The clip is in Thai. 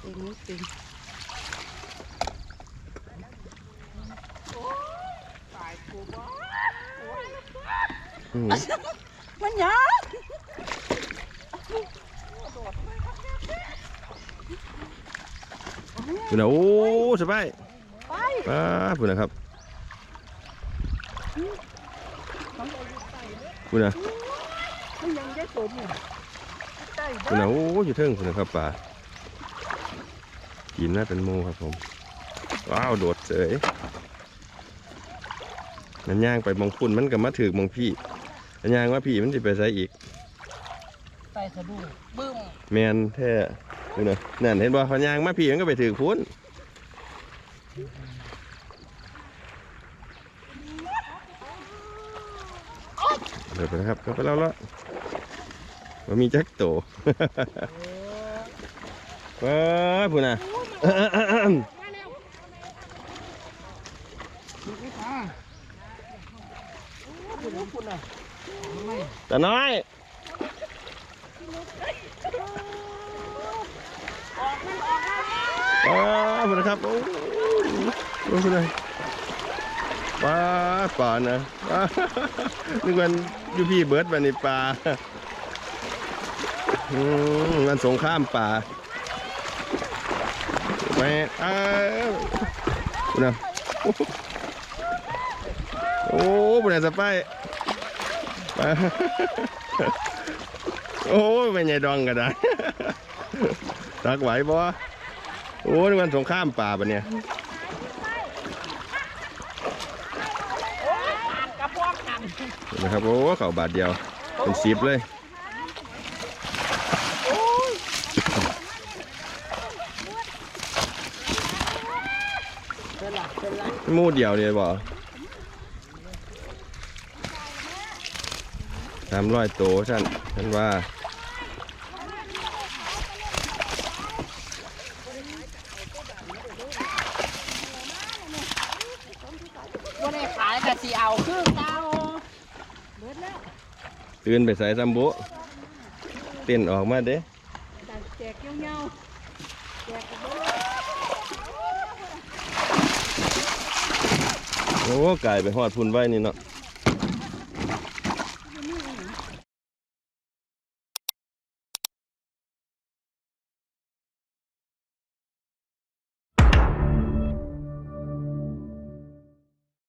เองไม่เป็มมันยังพุ่นะโอ้สบายไปปุ่นะครับพุ่นะมันยังได้สมอยู่ใต้พุ่นะโอ้อยู่เทิงพุ่นนะครับป่า กินน่าเป็นโมครับผม ว้าวโดดเสยนั่นย่างไปมองพุ่นมันก็มาถือมองพี่นั่นย่างว่าพี่มันจะไปใส่อีกใต้สะดุ้งบึ้มแมนแท้ดูนะนั่นเห็นบ่พอยางมาพี่มันก็ไปถือพุ่นเดี๋ยวไปนะครับก็ไปแล้วละว่ามีแจ็คโตว้าพุ่นน่ะคุณคุณอะ ไม่ตาน้อยว้าพุ่นะครับโอ้ดูพุ่นน่ะว้าป่านะนึกว่าอยู่พี่เบิร์ดวันนี้ปลาอืมมันสงข้ามป่า แม่เอ้านะโอ้บุญสะไปายไปโอ้เป็นไงดองกันได้ตักไหวบ่โอ้นี่มันสงข้ามป่าปะเนี่ยนนะครับโอ้เข่าบาทเดียว เป็นสิบเลย มูดเดียวเลยบ่สามร้อยโตฉันฉันว่าว่าได้ขายกับสีเอาคือเก่าเบิดแล้วตื่นไปใส่ซัมโบเต้นออกมาเด้แจกเงี้ยวแจกกันเบิด โอ้ไก่ไปหอดพุ่นไว้นี่เนาะ